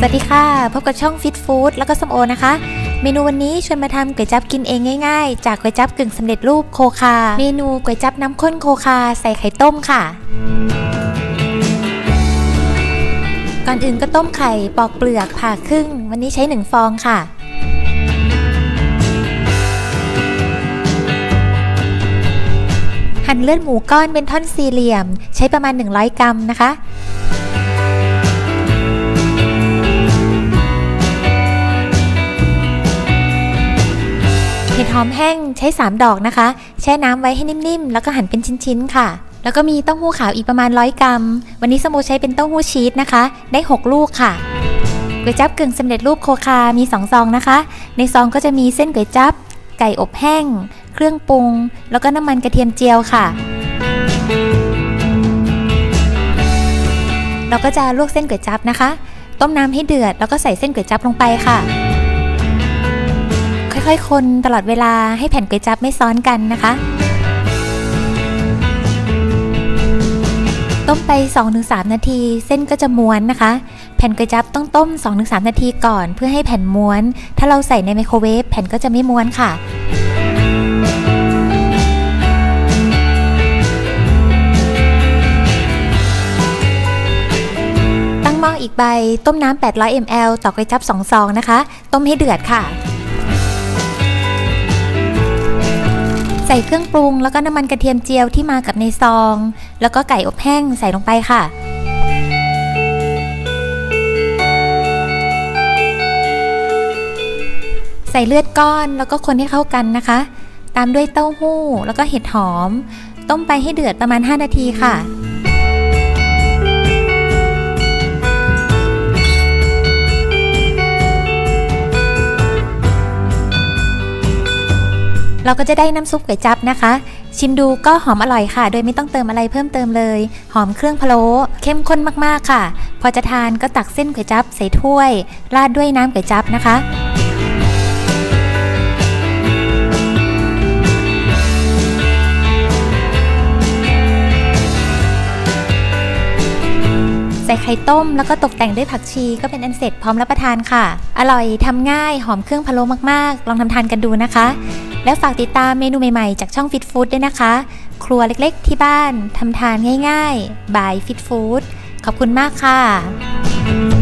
สวัสดีค่ะ พบกับช่อง Fit Food แล้วก็สมโอนะคะ เมนูวันนี้ชวนมาทำก๋วยจั๊บกินเองง่ายๆ จากก๋วยจั๊บกึ่งสำเร็จรูปโคคา เมนูก๋วยจั๊บน้ำข้นโคคาใส่ไข่ต้มค่ะ ก่อนอื่นก็ต้มไข่ปอกเปลือกผ่าครึ่ง วันนี้ใช้หนึ่งฟองค่ะ หั่นเลือดหมูก้อนเป็นท่อนสี่เหลี่ยม ใช้ประมาณ 100 กรัมนะคะ เห็ดหอมแห้งใช้ 3 ดอกนะคะ แช่น้ำไว้ให้นิ่มๆ แล้วก็หั่นเป็นชิ้นๆ ค่ะ แล้วก็มีเต้าหู้ขาวอีกประมาณ100กรัม วันนี้สโมใช้เป็นเต้าหู้ชีสนะคะ ได้ 6 ลูกค่ะก๋วยจั๊บกึ่งสำเร็จรูปโคคา มี 2 ซองนะคะ ในซองก็จะมีเส้นก๋วยจั๊บ ไก่อบแห้ง เครื่องปรุง แล้วก็น้ำมันกระเทียมเจียวค่ะ เราก็จะลวกเส้นก๋วยจั๊บนะคะ ต้มน้ำให้เดือด แล้วก็ใส่เส้นก๋วยจั๊บลงไปค่ะ ค่อยๆ คนตลอดเวลาให้แผ่นก๋วยจั๊บไม่ซ้อนกันนะคะ ต้มไป 2-3 นาที เส้นก็จะม้วนนะคะ แผ่นก๋วยจั๊บต้องต้ม 2-3 นาทีก่อน เพื่อให้แผ่นม้วน ถ้าเราใส่ในไมโครเวฟแผ่นก็จะไม่ม้วนค่ะตั้งหม้ออีกใบ ต้มน้ำ 800 ml ต่อก๋วยจั๊บ2ซองนะคะ ต้มให้เดือดค่ะ ใส่เครื่องปรุงแล้วก็น้ำมันกระเทียมเจียวที่มากับในซอง แล้วก็ไก่อบแห้งใส่ลงไปค่ะ ใส่เลือดก้อนแล้วก็คนให้เข้ากันนะคะ ตามด้วยเต้าหู้แล้วก็เห็ดหอม ต้มไปให้เดือดประมาณ 5 นาทีค่ะ เราก็จะได้น้ำซุปก๋วยจับนะคะ ชิมดูก็หอมอร่อยค่ะ โดยไม่ต้องเติมอะไรเพิ่มเติมเลย หอมเครื่องพะโล้เข้มข้นมากๆค่ะ พอจะทานก็ตักเส้นก๋วยจับใส่ถ้วย ราดด้วยน้ำก๋วยจับนะคะใส่ไข่ต้มแล้วก็ตกแต่งด้วยผักชีก็เป็นอันเสร็จพร้อมรับประทานค่ะ อร่อยทำง่ายหอมเครื่องพะโล้มากๆ ลองทำทานกันดูนะคะ และฝากติดตามเมนูใหม่ๆ จากช่อง Fit Food ด้วยนะคะ ครัวเล็กๆที่บ้านทำทานง่ายๆ บาย Fit Food ขอบคุณมากค่ะ